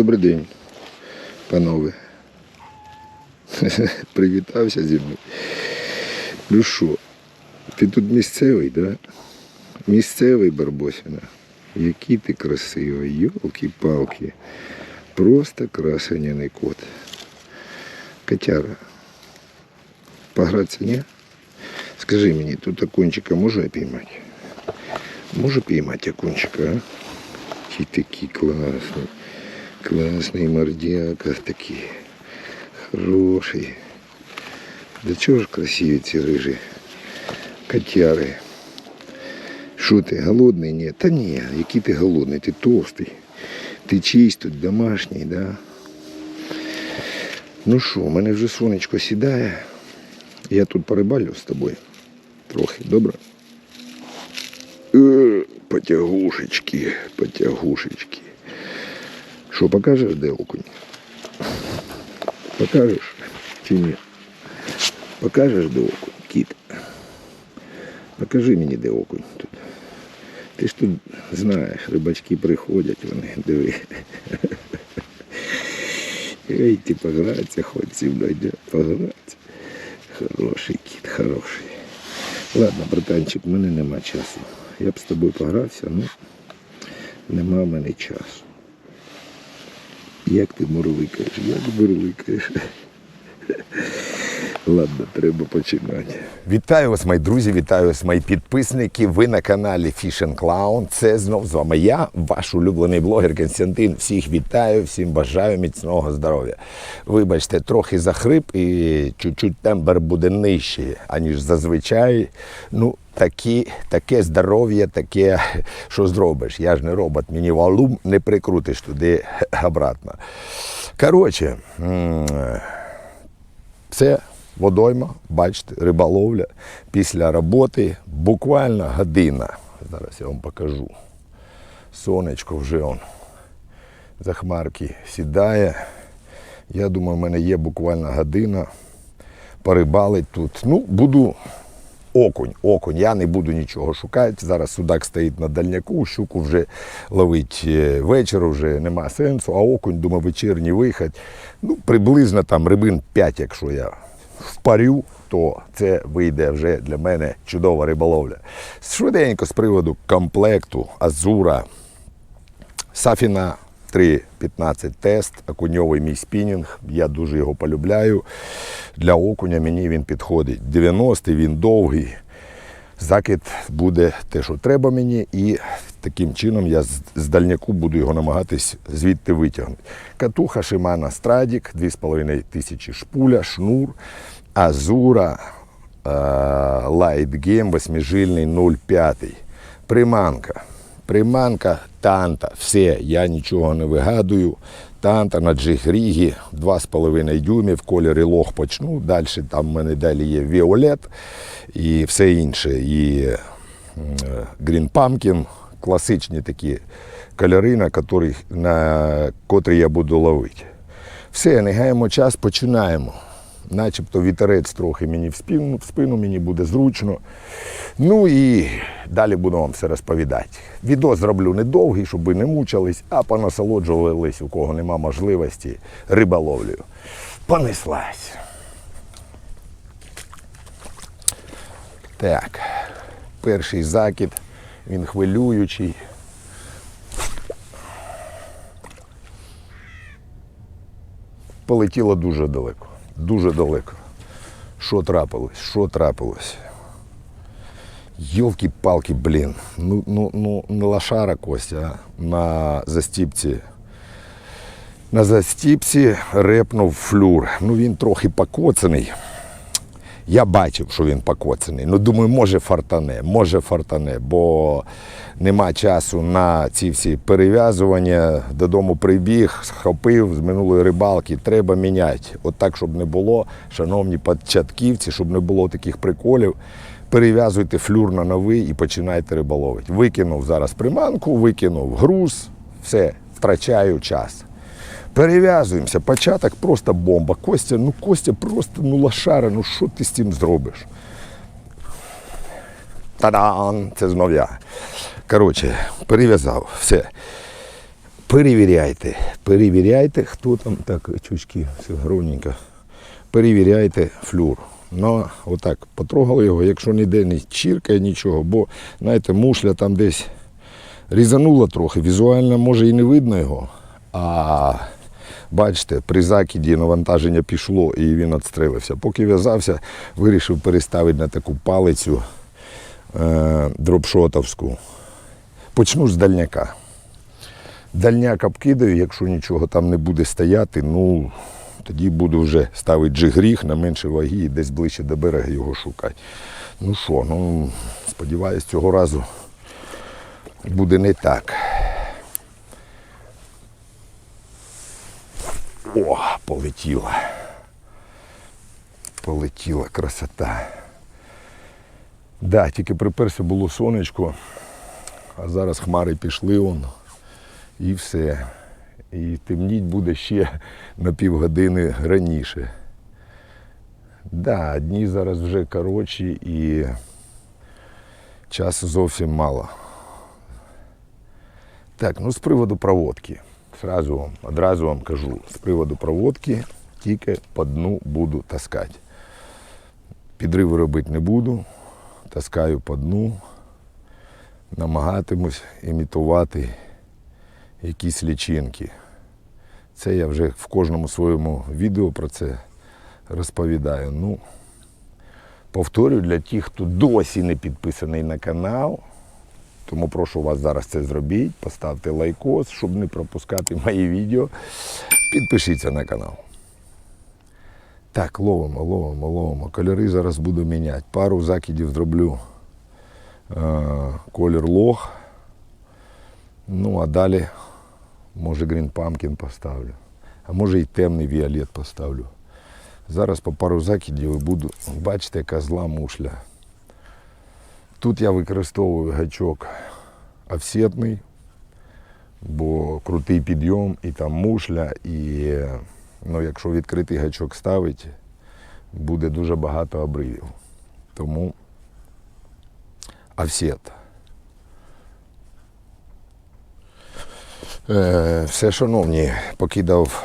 Добрий день, панове. Привітався зі мною. Ну що, ти тут місцевий, да? Місцевий Барбосіна. Який ти красивий, йолки-палки. Просто красеняний кот. Котяра. Погратися, ні? Скажи мені, тут окунчика можу піймати? Можу піймати окунчика, а? Який такий класний. Класний мордяка такий. Хороший. Да чого ж красиві ці рижі котяри. Що ти, голодний? Ні. Та ні, який ти голодний, ти товстий. Ти чийсь тут домашній, да? Ну що, у мене вже сонечко сідає. Я тут порибалю з тобою. Трохи, добре? Е, Потягушечки, потягушечки. Що, покажеш, де окунь? Покажеш чи ні? Покажеш, де окунь, кіт? Покажи мені, де окунь тут. Ти ж тут знаєш, рибачки приходять, вони диви. Ей, ти погратися, хоч зі погратися. Хороший кіт, хороший. Ладно, братанчик, в мене нема часу. Я б з тобою погрався, ну нема в мене часу. Як ти мурликаєш, як мурликаєш. Ладно, треба починати. Вітаю вас, мої друзі, вітаю вас, мої підписники. Ви на каналі Fish and Clown. Це знов з вами я, ваш улюблений блогер Константин. Всіх вітаю, всім бажаю міцного здоров'я. Вибачте, трохи захрип і чуть-чуть тембр буде нижчий, аніж зазвичай. Ну, такі, таке здоров'я, таке, що зробиш. Я ж не робот, мені валум не прикрутиш туди обратно. Коротше, це водойма, бачите, риболовля після роботи. Буквально година. Зараз я вам покажу. Сонечко вже он за хмарки сідає. Я думаю, в мене є буквально година. Порибалить тут. Ну, буду окунь, окунь. Я не буду нічого шукати. Зараз судак стоїть на дальняку, щуку вже ловить е, вечір, вже нема сенсу, а окунь, думаю, вечірній вихід. Ну, приблизно там рибин 5, якщо я впарю, то це вийде вже для мене чудова риболовля. Швиденько з приводу комплекту Азура, Сафіна 3.15 тест, окуньовий мій спінінг. Я дуже його полюбляю. Для окуня мені він підходить. 90-й, він довгий. Закид буде те, що треба мені, і таким чином я з, дальняку буду його намагатись звідти витягнути. Катуха Шимана Страдік, 2,5 тисячі шпуля, шнур, Азура, лайтгейм, восьмижильний 0,5. Приманка. Приманка танта. Все, я нічого не вигадую. Танта на джигрігі 2,5 дюймів, кольори лох почну. Далі там в мене далі є Віолет і все інше. І Green Pumpkin, класичні такі кольори, на котрих, на котрі я буду ловити. Все, не гаємо час, починаємо. Начебто вітерець трохи мені в спину, в спину мені буде зручно. Ну і далі буду вам все розповідати. Відео зроблю недовгий, щоб ви не мучились, а понасолоджувались, у кого нема можливості риболовлею. Понеслась. Так, перший закид, він хвилюючий. Полетіло дуже далеко, дуже далеко. Що трапилось? Що трапилось? Йолки-палки, блін. Ну, ну, ну, не лошара Костя, а на застіпці. На застіпці репнув флюр. Ну він трохи покоцаний. Я бачив, що він покоцаний. Ну, думаю, може фартане, може фартане, бо нема часу на ці всі перев'язування. Додому прибіг, схопив з минулої рибалки. Треба міняти. От так, щоб не було, шановні початківці, щоб не було таких приколів. Перев'язуйте флюр на новий і починайте риболовити. Викинув зараз приманку, викинув груз, все, втрачаю час. Перев'язуємося. Початок просто бомба. Костя, ну Костя просто ну лошара, ну що ти з цим зробиш? Та-дан! Це знов я. Коротше, перев'язав, все. Перевіряйте, перевіряйте, хто там так, чучки, все ровненько. Перевіряйте флюр. Ну, отак, потрогали його, якщо ніде не чіркає нічого, бо, знаєте, мушля там десь різанула трохи, візуально може і не видно його. А бачите, при закиді навантаження пішло і він відстрелився. Поки в'язався, вирішив переставити на таку палицю е, дропшотовську. Почну з дальняка. Дальняк обкидаю, якщо нічого там не буде стояти, ну тоді буду вже ставити джигріх на менше ваги і десь ближче до берега його шукати. Ну що, ну сподіваюсь, цього разу буде не так. О, полетіла. Полетіла красота. Да, тільки приперся було сонечко, а зараз хмари пішли он, і все. І темніть буде ще на півгодини раніше. Да, дні зараз вже коротші і часу зовсім мало. Так, ну з приводу проводки. Сразу вам, одразу вам кажу, з приводу проводки тільки по дну буду таскати. Підриви робити не буду, таскаю по дну, намагатимусь імітувати якісь лічинки. Це я вже в кожному своєму відео про це розповідаю. Ну, повторюю для тих, хто досі не підписаний на канал. Тому прошу вас зараз це зробіть, поставте лайкос, щоб не пропускати мої відео. Підпишіться на канал. Так, ловимо, ловимо, ловимо. Кольори зараз буду міняти. Пару закидів зроблю е, колір лох. Ну, а далі, може, Green Pumpkin поставлю. А може і темний віолет поставлю. Зараз по пару закидів і буду. Бачите, яка зла мушля. Тут я використовую гачок офсетний, бо крутий підйом і там мушля, і ну, якщо відкритий гачок ставить, буде дуже багато обривів. Тому офсет. Е, все, шановні, покидав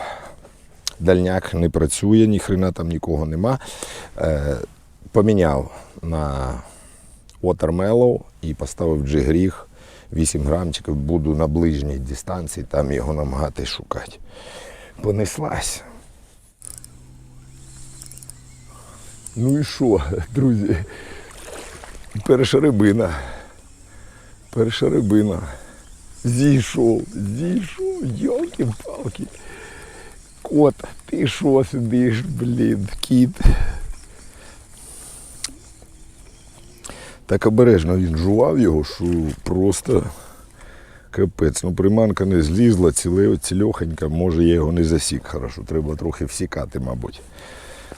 дальняк, не працює, ні хрена там нікого нема. Е, поміняв на Watermellow і поставив джигріх 8 грамчиків, буду на ближній дистанції там його намагатись шукати. Понеслась. Ну і що, друзі? Перша рибина. Перша рибина. Зійшов, зійшов, йолки-палки. Кот, ти що сидиш, блін, кіт. Так обережно він жував його, що просто капець. Ну, приманка не злізла, ціле, цільохонька, може я його не засік хорошо, треба трохи всікати, мабуть.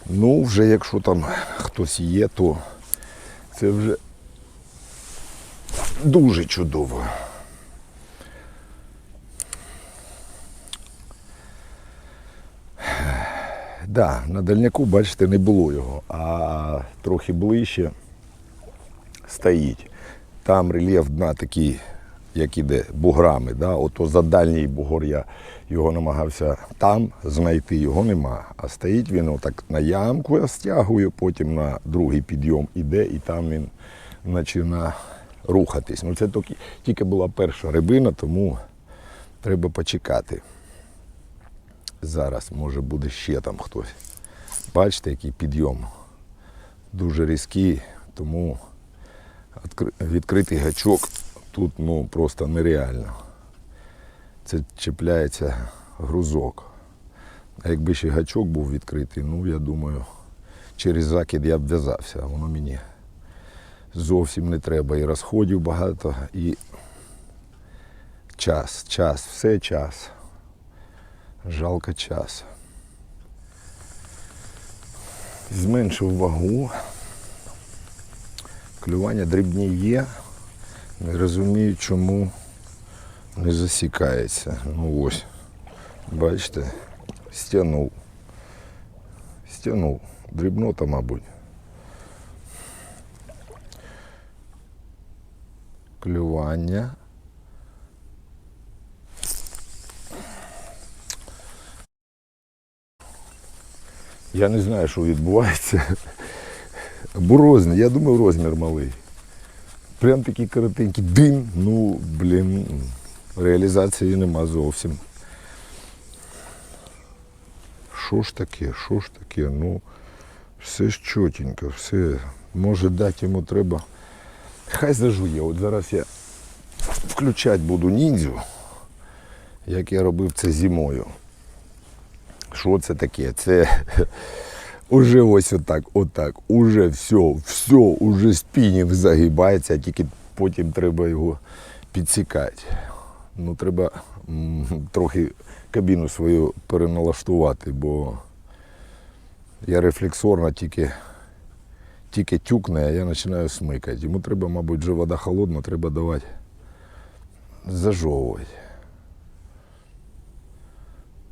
Ну, вже якщо там хтось є, то це вже дуже чудово. Да, на дальняку, бачите, не було його, а трохи ближче стоїть. Там рельєф дна такий, як іде, буграми. Да? Ото за дальній бугор я його намагався там знайти, його нема. А стоїть він отак на ямку я стягую, потім на другий підйом іде і там він починає рухатись. Ну це тільки, тільки була перша рибина, тому треба почекати. Зараз може буде ще там хтось. Бачите, який підйом. Дуже різкий, тому відкритий гачок тут ну, просто нереально. Це чіпляється грузок. А якби ще гачок був відкритий, ну я думаю, через закид я б в'язався, воно мені зовсім не треба. І розходів багато, і час, час, все час. Жалко час. Зменшив вагу клювання дрібні є. Не розумію, чому не засікається. Ну ось, бачите, стянув. Стягнув. Дрібнота, мабуть. Клювання. Я не знаю, що відбувається. Або розмір, я думаю, розмір малий. Прям такий коротенький дим. Ну, блін, реалізації нема зовсім. Що ж таке, що ж таке? Ну, все ж чотенько, все. Може дати йому треба. Хай зажує. От зараз я включати буду ніндзю, як я робив це зимою. Що це таке? Це уже ось отак, отак, уже все, все, уже спінінг загибається, а тільки потім треба його підсікати. Ну, треба трохи кабіну свою переналаштувати, бо я рефлексорно тільки, тільки тюкне, а я починаю смикати. Йому треба, мабуть, вже вода холодна, треба давати зажовувати.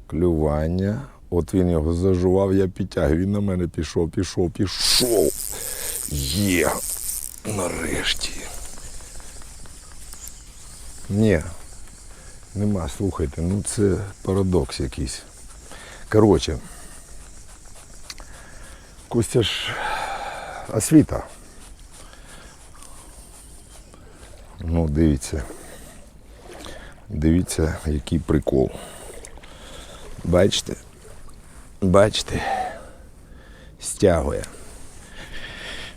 Клювання. От він його зажував, я підтягую. Він на мене пішов, пішов, пішов. Є. Нарешті. Ні. Нема, слухайте, ну це парадокс якийсь. Коротше. Костя ж освіта. Ну, дивіться. Дивіться, який прикол. Бачите? Бачите? Стягує.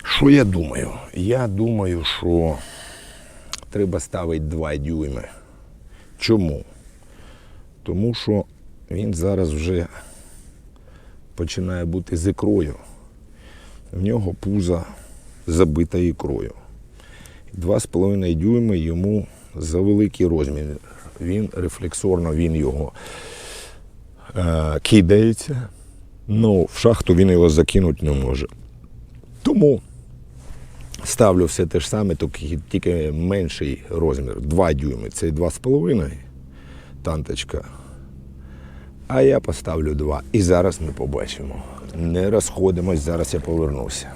Що я думаю? Я думаю, що треба ставити 2 дюйми. Чому? Тому що він зараз вже починає бути з ікрою. В нього пузо забита ікрою. 2,5 дюйми йому за великий розмір. Він рефлексорно він його е, кидається, але в шахту він його закинути не може. Тому ставлю все те ж саме, тільки менший розмір. 2 дюйми. Це 2,5 танточка. А я поставлю 2. І зараз ми побачимо. Не розходимось, зараз я повернуся.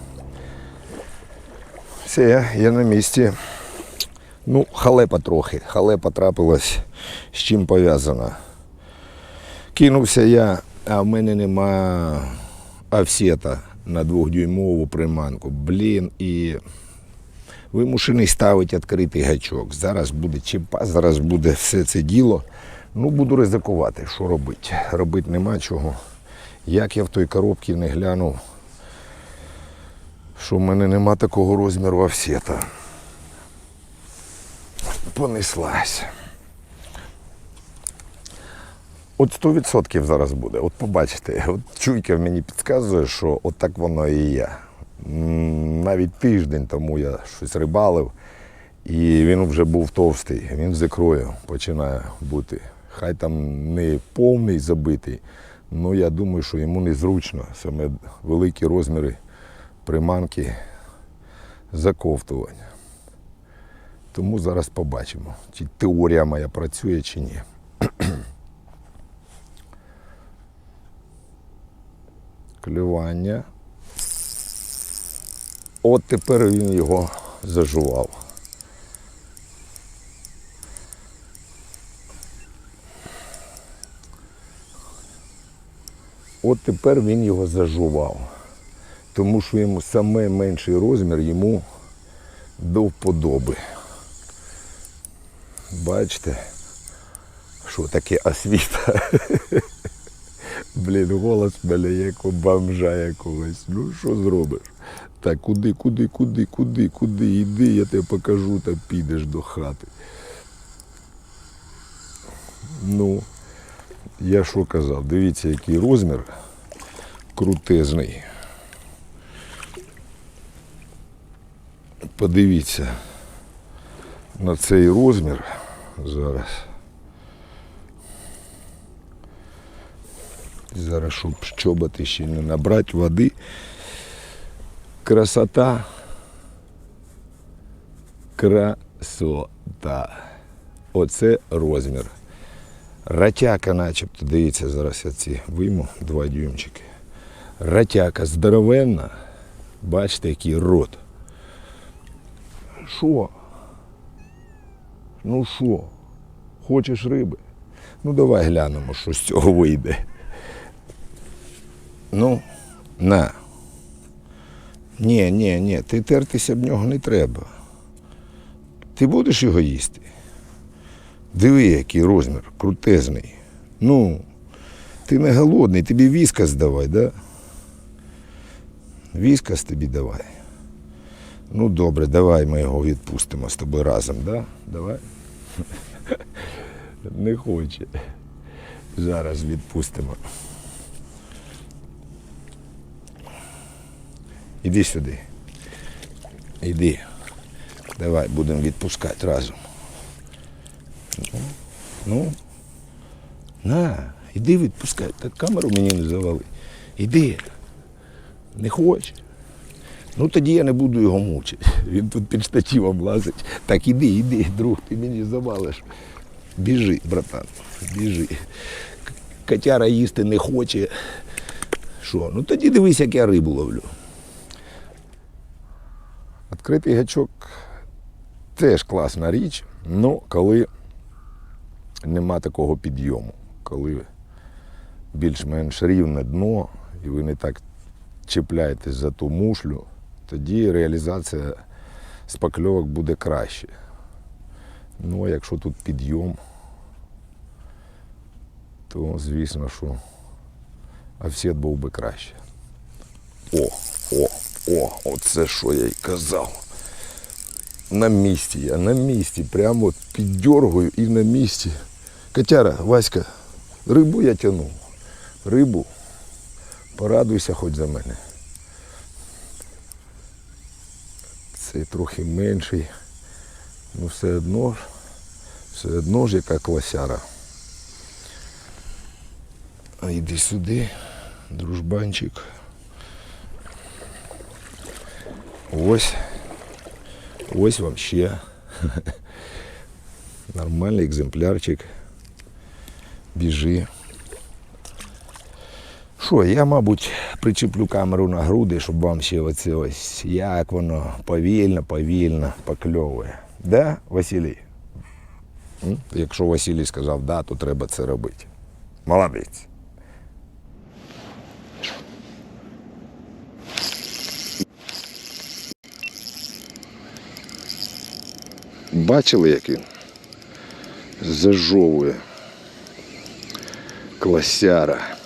Все, я на місці. Ну, халепа трохи. Халепа трапилась, з чим пов'язана. Кинувся я, а в мене нема офсета на двохдюймову приманку. Блін, і вимушений ставити відкритий гачок. Зараз буде чіпа, зараз буде все це діло. Ну, буду ризикувати, що робити. Робити нема чого. Як я в той коробці не глянув, що в мене нема такого розміру офсета. Понеслась. От 100% зараз буде. От побачите, от чуйка мені підказує, що от так воно і є. Навіть тиждень тому я щось рибалив, і він вже був товстий. Він з ікрою починає бути. Хай там не повний забитий, але я думаю, що йому незручно. Саме великі розміри приманки заковтування. Тому зараз побачимо, чи теорія моя працює, чи ні. Клювання. От тепер він його зажував. От тепер він його зажував. Тому що йому саме менший розмір йому до вподоби. Бачите, що таке освіта. Блін, голос в мене як у бомжа якогось. Ну що зробиш? Так, куди, куди, куди, куди, куди, іди, я тебе покажу, та підеш до хати. Ну, я що казав, дивіться, який розмір крутезний. Подивіться на цей розмір зараз. Зараз, щоб щобати ще не набрати води. Красота. Красота. Оце розмір. Ратяка начебто, дивіться, зараз я ці вийму, два дюймчики. Ратяка здоровенна. Бачите, який рот. Що? Ну що? Хочеш риби? Ну давай глянемо, що з цього вийде. Ну, На. Ні, ні, ні, ти тертися об нього не треба. Ти будеш його їсти? Диви, який розмір, крутезний. Ну, ти не голодний, тобі віскас давай, да? Віскас тобі давай. Ну добре, давай ми його відпустимо з тобою разом, да? Давай. Не хоче. Зараз відпустимо. Іди сюди. Іди. Давай будемо відпускати разом. Ну, ну. На, іди відпускай. Так камеру мені не завали. Іди. Не хоче. Ну тоді я не буду його мучити. Він тут під штативом лазить. Так іди, іди, друг, ти мені завалиш. Біжи, братан, біжи. Котяра їсти не хоче. Що? Ну тоді дивись, як я рибу ловлю. Відкритий гачок теж класна річ, але коли нема такого підйому, коли більш-менш рівне дно, і ви не так чіпляєтесь за ту мушлю, тоді реалізація спакльовок буде краще. Ну, а якщо тут підйом, то звісно, що офсет був би краще. О, о, о, оце що я й казав. На місці я, на місці. Прямо піддергую і на місці. Котяра, Васька, рибу я тяну. Рибу. Порадуйся хоч за мене. Цей трохи менший. Ну все одно ж, все одно ж яка класяра. А йди сюди, дружбанчик. Ось. Ось вам ще. Нормальний екземплярчик. Біжи. Що, я, мабуть, причеплю камеру на груди, щоб вам ще оце ось, як воно повільно, повільно покльовує. Да, Василій? Якщо Василій сказав да, то треба це робити. Молодець. Бачили, як він зажовує класяра.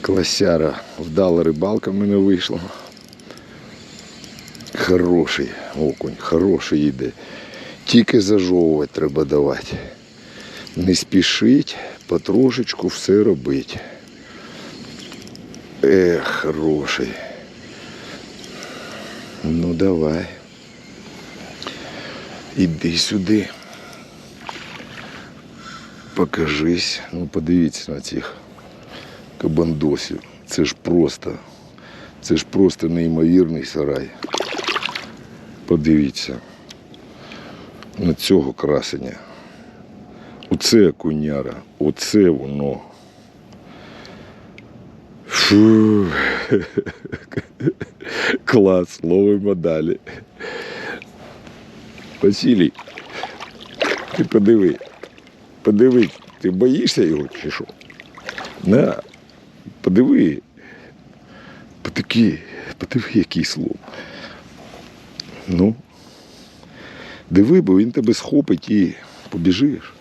Класяра. Вдала рибалка в мене вийшла. Хороший окунь, хороший йде. Тільки зажовувати треба давати. Не спішить, потрошечку все робить. Ех, хороший. Ну давай. Іди сюди. Покажись. Ну подивіться на цих кабандосів. Це ж просто. Це ж просто неймовірний сарай. Подивіться. На цього красення. Оце куняра. Оце воно. Фу. Клас, ловимо далі. Василій, ти подиви. Подиви, ти боїшся його чи що? На, подиви. Потаки, подиви, який слон. Ну, диви, бо він тебе схопить і побіжиш.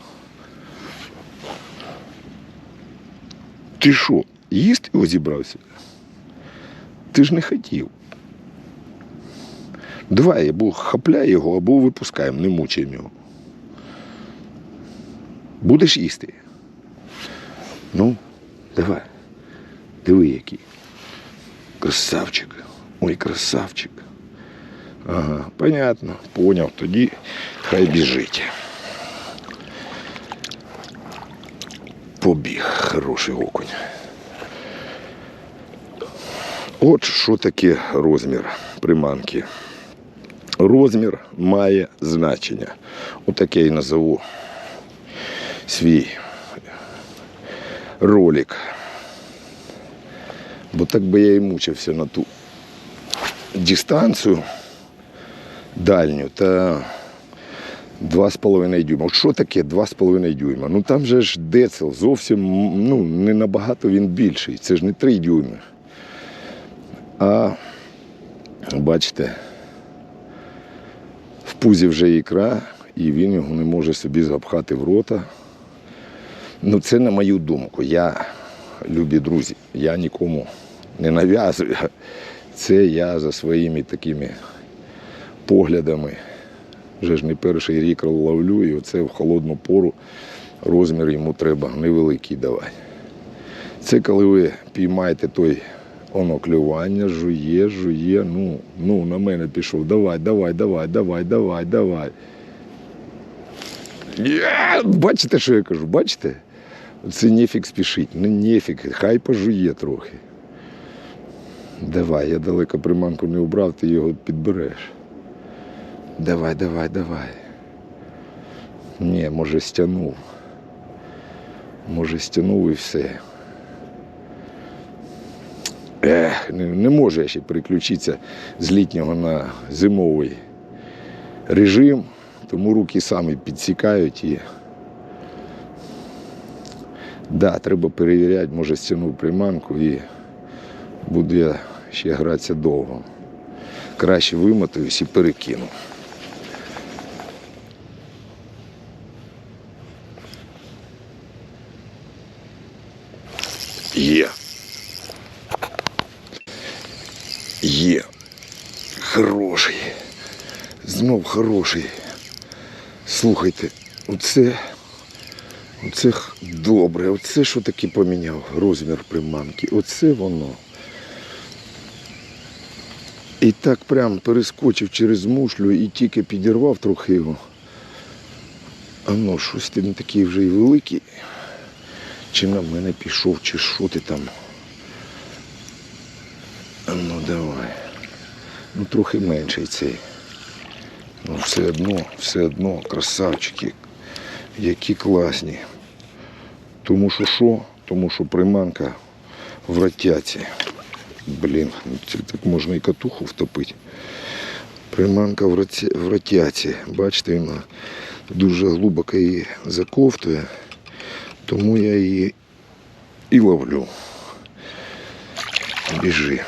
Ти що, їсти його зібрався? Ти ж не хотів. Давай, або хапляй його, або випускаємо, не мучаємо його. Будеш їсти? Ну, давай. Диви який. Красавчик. Ой, красавчик. Ага, понятно, поняв. Тоді хай біжить. Побіг, хороший окунь. От що таке розмір приманки. Розмір має значення. Отаке і назову свій ролик. Бо так би я і мучився на ту дистанцію дальню та 2,5 дюйма. От що таке 2,5 дюйма? Ну там же ж децел зовсім ну, не набагато він більший. Це ж не 3 дюйми. А бачите, пузі вже ікра, і він його не може собі запхати в рота. Ну, це на мою думку. Я, любі друзі, я нікому не нав'язую. Це я за своїми такими поглядами. Вже ж не перший рік ловлю, і оце в холодну пору розмір йому треба невеликий давати. Це коли ви піймаєте той оно клювання, жує, жує, ну, ну на мене пішов. Давай, давай, давай, давай, давай, давай. Є! Бачите, що я кажу? Бачите? Це нефік спішить, не нефік, хай пожує трохи. Давай, я далеко приманку не убрав, ти його підбереш. Давай, давай, давай. Ні, може стягнув. Може стягнув і все. Ех, не, можу я ще переключитися з літнього на зимовий режим, тому руки самі підсікають і. Да, треба перевіряти, може стіну приманку і буду я ще гратися довго. Краще вимотаюсь і перекину. Є. Є. Хороший. Знов хороший. Слухайте, оце, оце добре. Оце що таки поміняв розмір приманки. Оце воно. І так прям перескочив через мушлю і тільки підірвав трохи його. А ну, щось ти не такий вже і великий. Чи на мене пішов, чи що ти там. Ну давай. Ну трохи менший цей. Ну все одно, все одно, красавчики, які класні. Тому що що? Тому що приманка в ротяці. Блін, ну це так можна і катуху втопити. Приманка в, в ротяці. Бачите, вона дуже глибоко її заковтує, тому я її і ловлю. Біжи.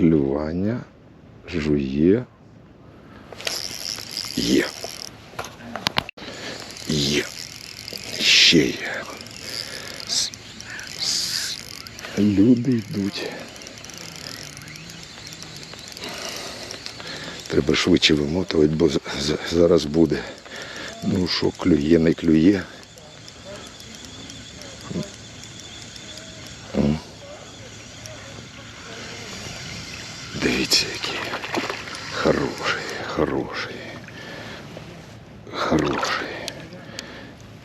Клювання, жує. Є. Є. Ще є. Люди йдуть. Треба швидше вимотувати, бо зараз буде. Ну що, клює, не клює. М. Дивіться, який. Хороший, хороший. Хороший.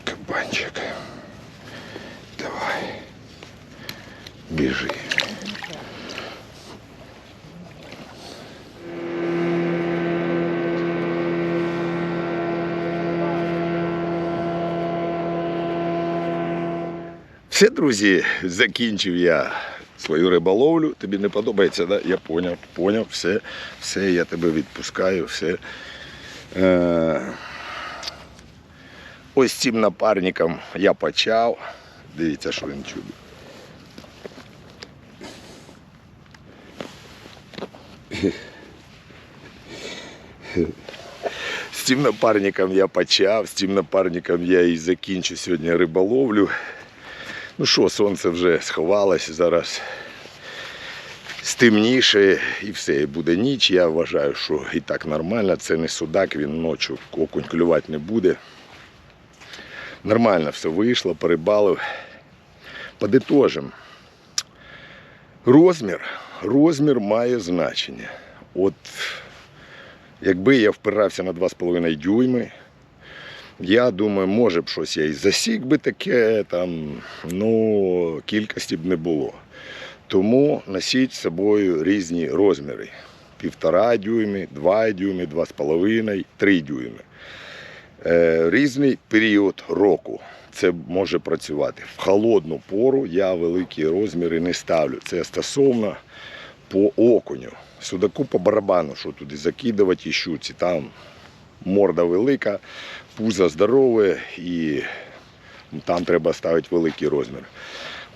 Кабанчик. Давай. Біжи. Все, друзі, закінчив я свою риболовлю. Тобі не подобається, да? Я поняв, поняв, все, все, я тебе відпускаю, все. Е... Ось цим напарником я почав. Дивіться, що він чудить. З цим напарником я почав, з цим напарником я і закінчу сьогодні риболовлю. Ну що, сонце вже сховалось, зараз стемніше і все, і буде ніч. Я вважаю, що і так нормально. Це не судак, він ночі окунь клювати не буде. Нормально все вийшло, перебалив. Подитожим. Розмір. Розмір має значення. От якби я впирався на 2,5 дюйми, я думаю, може б щось я і засік би таке, там, ну, кількості б не було. Тому носіть з собою різні розміри. Півтора дюйми, два дюйми, два з половиною, три дюйми. Е, різний період року це може працювати. В холодну пору я великі розміри не ставлю. Це стосовно по окуню. Судаку по барабану, що туди закидувати і щуці. Там морда велика, пузо здорове і Там треба ставити великий розмір.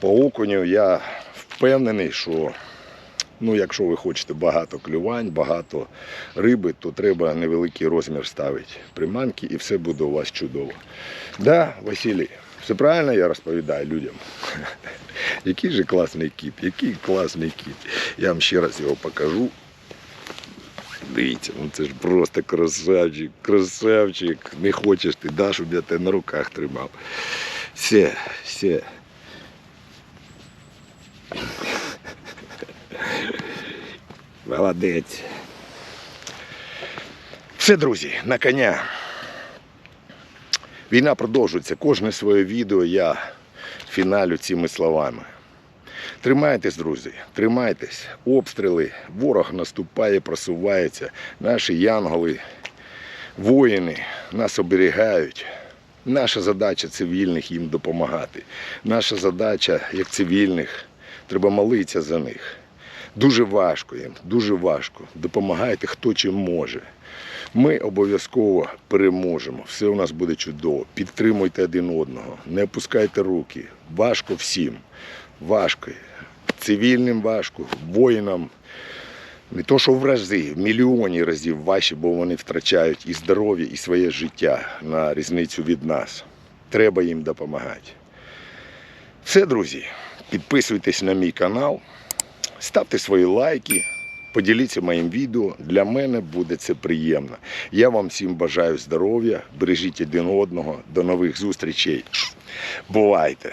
По окуню я впевнений, що ну, якщо ви хочете багато клювань, багато риби, то треба невеликий розмір ставити приманки і все буде у вас чудово. Да, Василій, все правильно я розповідаю людям. Який же класний кіт, який класний кіт. Я вам ще раз його покажу. Дивіться, ну це ж просто красавчик, красавчик. Не хочеш ти, да, щоб я тебе на руках тримав. Все, все. Молодець. Все, друзі, на коня. Війна продовжується. Кожне своє відео я фіналю цими словами. Тримайтесь, друзі, тримайтесь. Обстріли, ворог наступає, просувається. Наші янголи, воїни нас оберігають. Наша задача цивільних їм допомагати. Наша задача, як цивільних, треба молитися за них. Дуже важко їм, дуже важко. Допомагайте, хто чим може. Ми обов'язково переможемо. Все у нас буде чудово. Підтримуйте один одного, не опускайте руки. Важко всім. Важко. Цивільним важко, воїнам. Не то, що в рази, в мільйоні разів важче, бо вони втрачають і здоров'я, і своє життя на різницю від нас. Треба їм допомагати. Все, друзі, підписуйтесь на мій канал, ставте свої лайки, поділіться моїм відео. Для мене буде це приємно. Я вам всім бажаю здоров'я, бережіть один одного. До нових зустрічей. Бувайте!